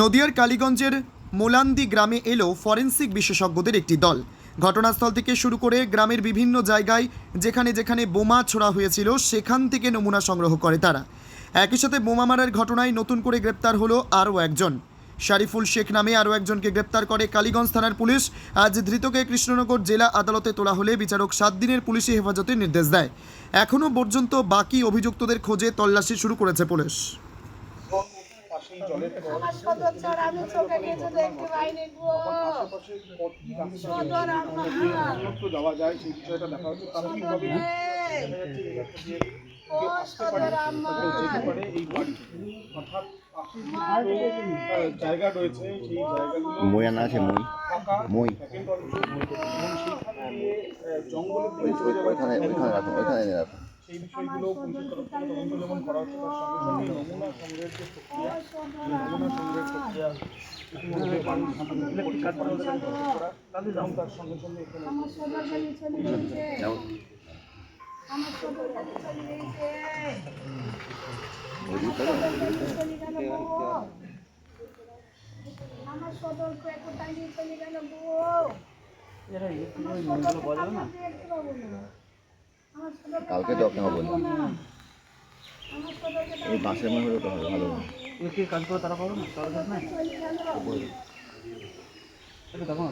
নদিয়ার কালীগঞ্জের মোলান্দি গ্রামে এলো ফরেনসিক বিশেষজ্ঞদের একটি দল। ঘটনাস্থল থেকে শুরু করে গ্রামের বিভিন্ন জায়গায় যেখানে যেখানে বোমা ছোড়া হয়েছিল, সেখান থেকে নমুনা সংগ্রহ করে তারা। একই সাথে বোমা মারার ঘটনায় নতুন করে গ্রেপ্তার হলো আরও একজন। শারিফুল শেখ নামে আরও একজনকে গ্রেপ্তার করে কালীগঞ্জ থানার পুলিশ। আজ ধৃতকে কৃষ্ণনগর জেলা আদালতে তোলা হলে বিচারক সাত দিনের পুলিশি হেফাজতের নির্দেশ দেয়। এখনও পর্যন্ত বাকি অভিযুক্তদের খোঁজে তল্লাশি শুরু করেছে পুলিশ। আমার সদর ছাড়া আমি চোখে কিছু দেখতে পাইনি গো। আশেপাশে কতটি রাস্তা সদর আমার যাওয়া যায় সেই বিষয়টা দেখা হচ্ছে। দুটো, আহ, জায়গা রয়েছে সেই জায়গাগুলো মই আনা আছে মই। মই। যাওয়ার ওইখানে ওইখানে রাখুন ওইখানে রাখুন। সেই বিষয়গুলো পুলিশের তরফ থেকে তদন্ত করা হচ্ছে তার সঙ্গে সঙ্গে নমুনা সংগ্রহের যে প্রক্রিয়া নমুনা সংগ্রহের প্রক্রিয়া তার সঙ্গে সঙ্গে এখানে আমার সদর চলে গেল দেখতে পাবো না। কালকে তো আমার সদরকে এই বাসের মনে হলে হবে ভালো কি কাজ করে তারা করো না? চলে দেখো না